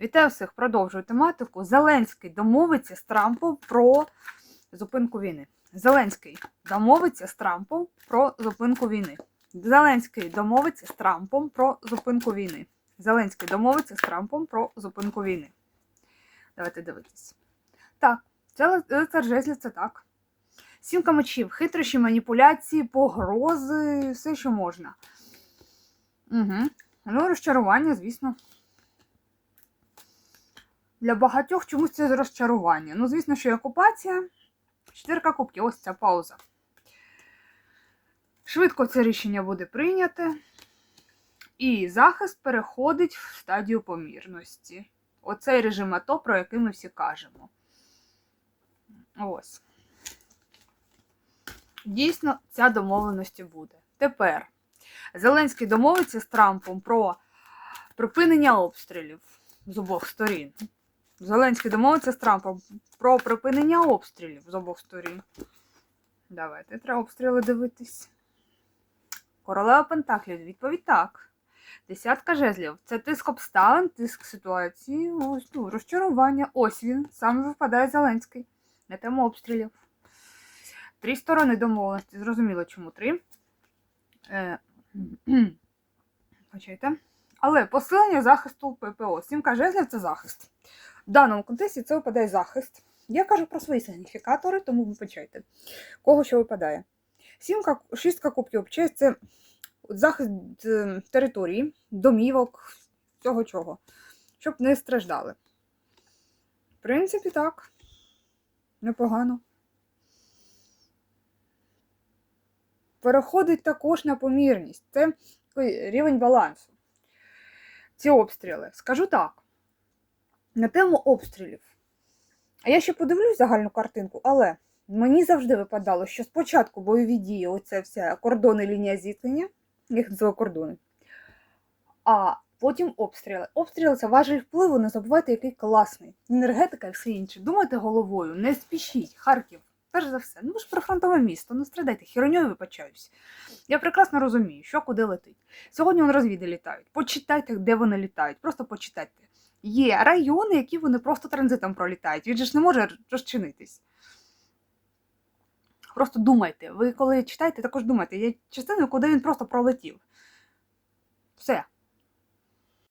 Вітаю всіх, продовжую тематику. Зеленський домовиться з Трампом про зупинку війни. Зеленський домовиться з Трампом про зупинку війни. Зеленський домовиться з Трампом про зупинку війни. Зеленський домовиться з Трампом про зупинку війни. Давайте дивитись. Так, це жезлів, це так. Сімка мечів, хитрощі, маніпуляції, погрози, все, що можна. Угу. Ну, розчарування, звісно. Для багатьох чомусь це розчарування. Ну, звісно, що і окупація. Четвірка кубків, ось ця пауза. Швидко це рішення буде прийняте. І захист переходить в стадію помірності. Оцей режим АТО, про який ми всі кажемо. Ось. Дійсно, ця домовленості буде. Тепер Зеленський домовиться з Трампом про припинення обстрілів з обох сторін. Зеленський домовиться з Трампом про припинення обстрілів з обох сторін. Давайте треба обстріли дивитись. Королева Пентаклів, відповідь так. Десятка жезлів. Це тиск обставин, тиск ситуації, ось ну, розчарування. Ось він. Саме випадає Зеленський на тему обстрілів. Три сторони домовленості. Зрозуміло, чому три. Е, Почайте. Але посилення захисту ППО. Сімка жезлів це захист. В даному контексті це випадає захист. Я кажу про свої сигніфікатори, тому вибачайте. Кого що випадає? Сімка, шістка кубків честь це захист е, території, домівок, цього чого. Щоб не страждали. В принципі, так. Непогано. Переходить також на помірність. Це рівень балансу. Ці обстріли. Скажу так. На тему обстрілів. А я ще подивлюсь загальну картинку, але мені завжди випадало, що спочатку бойові дії, оце вся кордони, лінія зіткнення, їх називаю кордони, а потім обстріли. Обстріли це важель впливу, не забувайте, який класний. Енергетика і все інше. Думайте головою, не спішіть. Харків, перш за все. Ну ви ж прифронтове місто, не страдайте, хіроньою вибачаюсь. Я прекрасно розумію, що куди летить. Сьогодні вони розвіди літають. Почитайте, де вони літають. Просто почитайте. Є райони, які вони просто транзитом пролітають. Він же ж не може розчинитись. Просто думайте. Ви коли читаєте, також думайте, є частини, куди він просто пролетів. Все.